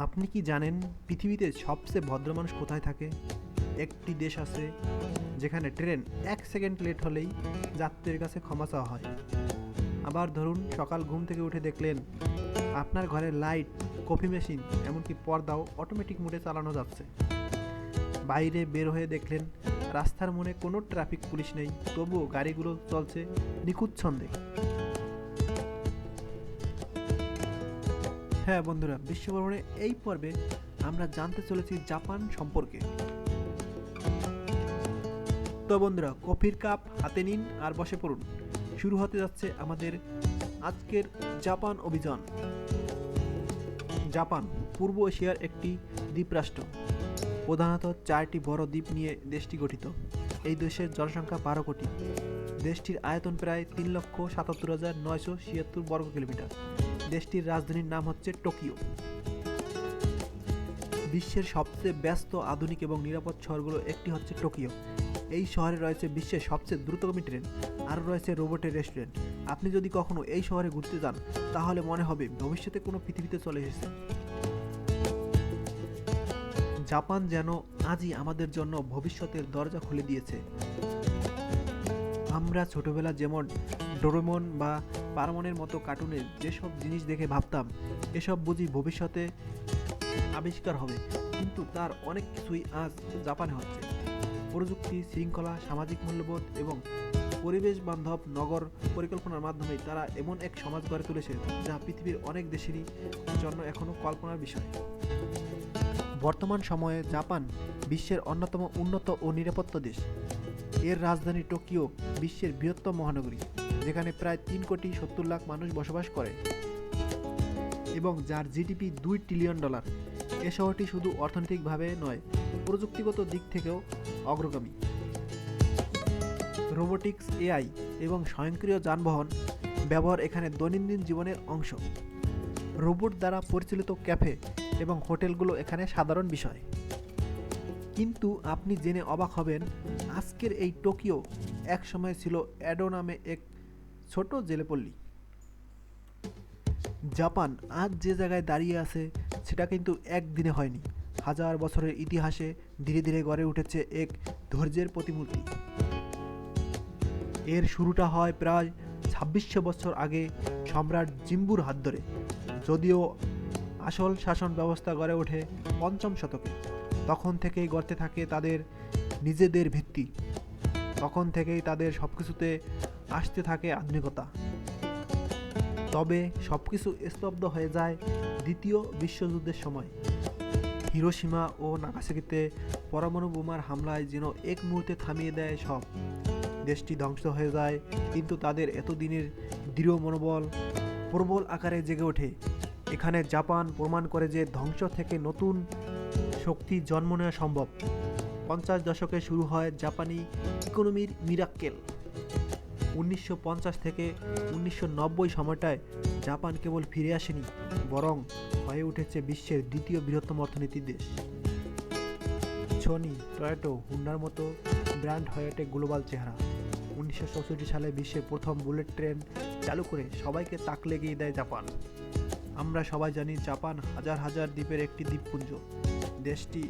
আপনি কি জানেন পৃথিবীতে সবচেয়ে ভদ্র মানুষ কোথায় থাকে? একটি দেশ আছে যেখানে ট্রেন এক সেকেন্ড লেট হলেই যাত্রীর কাছে ক্ষমা চাওয়া হয়। আবার ধরুন সকাল ঘুম থেকে উঠে দেখলেন আপনার ঘরের লাইট, কফি মেশিন, এমনকি পর্দাও অটোমেটিক মোডে চালানো যাচ্ছে। বাইরে বের হয়ে দেখলেন রাস্তার মনে কোনো ট্রাফিক পুলিশ নেই, তবুও গাড়িগুলো চলছে নিখুঁত ছন্দে। হ্যাঁ বন্ধুরা বিশ্বভ্রমণে এই পর্বে আমরা জানতে চলেছি জাপান সম্পর্কে। তো বন্ধুরা, কফির কাপ হাতে নিন আর বসে পড়ুন। শুরু হতে যাচ্ছে আমাদের আজকের জাপান অভিযান। জাপান, পূর্ব এশিয়ার একটি দ্বীপরাষ্ট্র। প্রধানত চারটি বড় দ্বীপ নিয়ে দেশটি গঠিত। এই দেশের জনসংখ্যা বারো কোটি। দেশটির আয়তন প্রায় তিন লক্ষ সাতাত্তর হাজার নয়শো ছিয়াত্তর বর্গ কিলোমিটার দেশটির রাজধানীর নাম হচ্ছে টোকিও। বিশ্বের সবচেয়ে ব্যস্ত, আধুনিক এবং নিরাপদ শহরগুলো একটি হচ্ছে টোকিও। এই শহরে রয়েছে বিশ্বের সবচেয়ে দ্রুতগামী ট্রেন আরও রয়েছে রোবটের রেস্টুরেন্ট। আপনি যদি কখনো এই শহরে ঘুরতে যান, তাহলে মনে হবে ভবিষ্যতে কোনো পৃথিবীতে চলে এসেছে। জাপান যেন আজই আমাদের জন্য ভবিষ্যতের দরজা খুলে দিয়েছে। আমরা ছোটবেলা যেমন ডোরেমন বা পারমনের মতো কার্টুনের যেসব জিনিস দেখে ভাবতাম, এসব বুঝি ভবিষ্যতে আবিষ্কার হবে। কিন্তু তার অনেক কিছুই আজ জাপানে হচ্ছে। প্রযুক্তি, শৃঙ্খলা, সামাজিক মূল্যবোধ এবং পরিবেশ বান্ধব নগর পরিকল্পনার মাধ্যমে তারা এমন এক সমাজ গড়ে তুলেছে যা পৃথিবীর অনেক দেশেরই জন্য এখনও কল্পনার বিষয়। বর্তমান সময়ে জাপান বিশ্বের অন্যতম উন্নত ও নিরাপত্তা দেশ। এর রাজধানী টোকিও বিশ্বের বৃহত্তম মহানগরী। যেখানে প্রায় তিন কোটি সত্তর লাখ মানুষ বসবাস করে এবং যার জিডিপি দুই ট্রিলিয়ন ডলার এ শহরটি শুধু অর্থনৈতিকভাবে নয়, প্রযুক্তিগত দিক থেকেও অগ্রগামী। রোবোটিক্স এআই এবং স্বয়ংক্রিয় যানবাহন ব্যবহার এখানে দৈনন্দিন জীবনের অংশ। রোবট দ্বারা পরিচালিত ক্যাফে এবং হোটেলগুলো এখানে সাধারণ বিষয়। কিন্তু আপনি জেনে অবাক হবেন, আজকের এই টোকিও একসময় ছিল অ্যাডো নামে এক ছোট জেলেপল্লী। জাপান আজ যে জায়গায় দাঁড়িয়ে আছে, সেটা কিন্তু একদিনে হয়নি। হাজার বছরের ইতিহাসে ধীরে ধীরে গড়ে উঠেছে এক ধৈর্যের প্রতিমূর্তি। এর শুরুটা হয় প্রায় ছাব্বিশশো বছর আগে সম্রাট জিম্বুর হাত ধরে। যদিও আসল শাসন ব্যবস্থা গড়ে ওঠে পঞ্চম শতকে। তখন থেকেই গড়তে থাকে তাদের নিজেদের ভিত্তি। তখন থেকেই তাদের সব কিছুতে আসতে থাকে আধুনিকতা। তবে সব কিছু স্তব্ধ হয়ে যায় দ্বিতীয় বিশ্বযুদ্ধের সময়। হিরোসীমা ও নাগাসাকিতে পরমাণু বোমার হামলায় যেন এক মুহূর্তে থামিয়ে দেয় সব। দেশটি ধ্বংস হয়ে যায়, কিন্তু তাদের এতদিনের দৃঢ় মনোবল প্রবল আকারে জেগে ওঠে। এখানে জাপান প্রমাণ করে যে ধ্বংস থেকে নতুন শক্তি জন্ম নেওয়া সম্ভব। পঞ্চাশ দশকে শুরু হয় জাপানি ইকোনমির মিরাক্কেল। উনিশশো পঞ্চাশ থেকে উনিশশো নব্বই সময়টায় জাপান কেবল ফিরে আসেনি, বরং হয়ে উঠেছে বিশ্বের দ্বিতীয় বৃহত্তম অর্থনীতির দেশ। সনি টয়োটো হুন্ডার মতো ব্র্যান্ড হয়ে ওঠে গ্লোবাল চেহারা। উনিশশো চৌষট্টি সালে বিশ্বের প্রথম বুলেট ট্রেন চালু করে সবাইকে তাক লেগিয়ে দেয় জাপান। আমরা সবাই জানি জাপান হাজার হাজার দ্বীপের একটি দ্বীপপুঞ্জ। দেশটি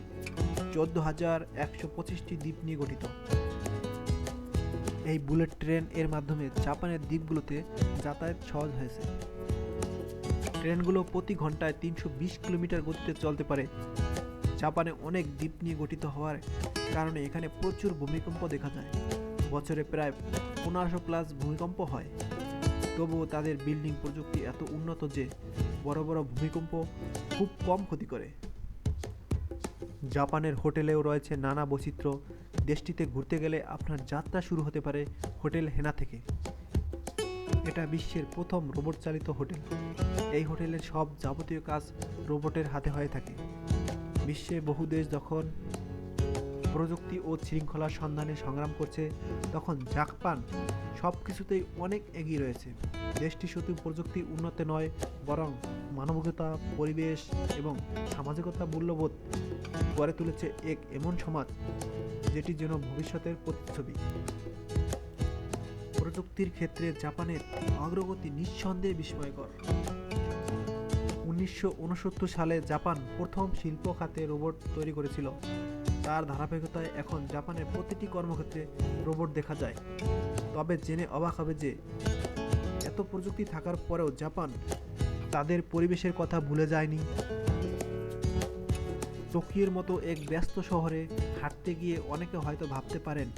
চোদ্দ হাজার একশো পঁচিশটি দ্বীপ নিয়ে গঠিত। এই বুলেট ট্রেন এর মাধ্যমে জাপানের দ্বীপগুলোতে যাতায়াত সহজ হয়েছে। ট্রেনগুলো প্রতি ঘন্টায় তিনশো বিশ কিলোমিটার গতিতে চলতে পারে। জাপানে অনেক দ্বীপ নিয়ে গঠিত হওয়ার কারণে এখানে প্রচুর ভূমিকম্প দেখা যায়। বছরে প্রায় পনেরোশো প্লাস ভূমিকম্প হয়। তবুও তাদের বিল্ডিং প্রযুক্তি এত উন্নত যে বড় বড় ভূমিকম্প খুব কম ক্ষতি করে। জাপানের হোটেলেও রয়েছে নানা বৈচিত্র্য। দেশটিতে ঘুরতে গেলে আপনার যাত্রা শুরু হতে পারে হোটেল হেনা থেকে। এটা বিশ্বের প্রথম রোবট চালিত হোটেল। এই হোটেলের সব যাবতীয় কাজ রোবটের হাতে হয়ে থাকে। বিশ্বে বহু দেশ যখন প্রযুক্তি ও শৃঙ্খলার সন্ধানে সংগ্রাম করছে, তখন জাপান সব কিছুতেই অনেক এগিয়ে রয়েছে। দেশটি শুধু প্রযুক্তি উন্নতে নয়, বরং মানবিকতা, পরিবেশ এবং সামাজিকতা মূল্যবোধ গড়ে তুলেছে এক এমন সমাজ, যেটি যেন ভবিষ্যতের প্রতিচ্ছবি। প্রযুক্তির ক্ষেত্রে জাপানের অগ্রগতি নিঃসন্দেহে বিস্ময়কর। উনিশশো উনসত্তর সালে জাপান প্রথম শিল্প খাতে রোবট তৈরি করেছিল। তার ধারাবাহিকতায় এখন জাপানের প্রতিটি কর্মক্ষেত্রে রোবট দেখা যায়। তবে জেনে অবাক হবে যে, এত প্রযুক্তি থাকার পরেও জাপান তাদের পরিবেশের কথা ভুলে যায়নি। টোকিওর মতো এক ব্যস্ত শহরে হাঁটতে গিয়ে অনেকে হয়তো ভাবতে পারেন,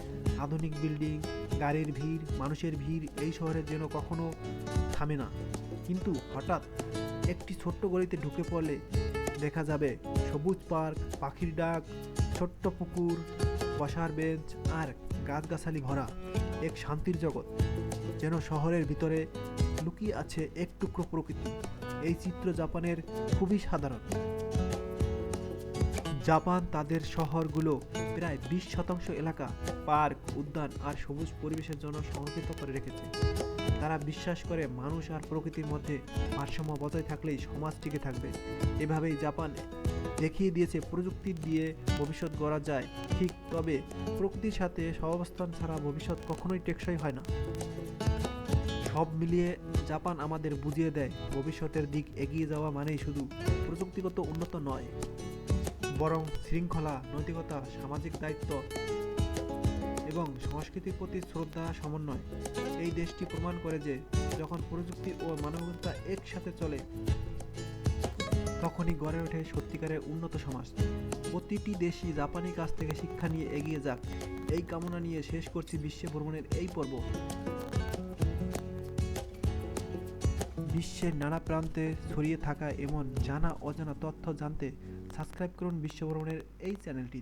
আধুনিক বিল্ডিং, গাড়ির ভিড়, মানুষের ভিড় এই শহরে যেন কখনো থামে না। কিন্তু হঠাৎ একটি ছোট্ট গলিতে ঢুকে পড়লে দেখা যাবে সবুজ পার্ক, পাখির ডাক ছোট্ট পুকুর, বসার বেঞ্চ আর গাছগাছালি ভরা এক শান্তির জগৎ, যেন শহরের ভিতরে লুকিয়ে আছে এক টুকরো প্রকৃতি। এই চিত্র জাপানের খুবই সাধারণ। জাপান তাদের শহরগুলো প্রায় বিশ শতাংশ এলাকা, পার্ক, উদ্যান আর সবুজ পরিবেশের জন্য সংরক্ষিত করে রেখেছে। তারা বিশ্বাস করে মানুষ আর প্রকৃতির মধ্যে ভারসাম্য বজায় থাকলেই সমাজ টিকে থাকবে। এভাবেই জাপান দেখিয়ে দিয়েছে, প্রযুক্তি দিয়ে ভবিষ্যৎ গড়া যায়। ঠিক তবে প্রকৃতির সাথে সহাবস্থান ছাড়া ভবিষ্যৎ কখনোই টেকসই হয় না। সব মিলিয়ে জাপান আমাদের বুঝিয়ে দেয়, ভবিষ্যতের দিক এগিয়ে যাওয়া মানেই শুধু প্রযুক্তিগত উন্নত নয়, বরং শৃঙ্খলা, নৈতিকতা, সামাজিক দায়িত্ব এবং সংস্কৃতির প্রতি শ্রদ্ধা সমন্বয়। এই দেশটি প্রমাণ করে যে যখন প্রযুক্তি ও মানবিকতা একসাথে চলে তখনই গড়ে ওঠে সত্যিকারের উন্নত সমাজ। প্রতিটি দেশই জাপানি কাছ থেকে শিক্ষা নিয়ে এগিয়ে যাক। এই কামনা নিয়ে শেষ করছি বিশ্ব ভ্রমণের এই পর্ব। বিশ্বের নানা প্রান্তে ছড়িয়ে থাকা এমন জানা অজানা তথ্য জানতে সাবস্ক্রাইব করুন বিশ্বভ্রমণের এই চ্যানেলটি।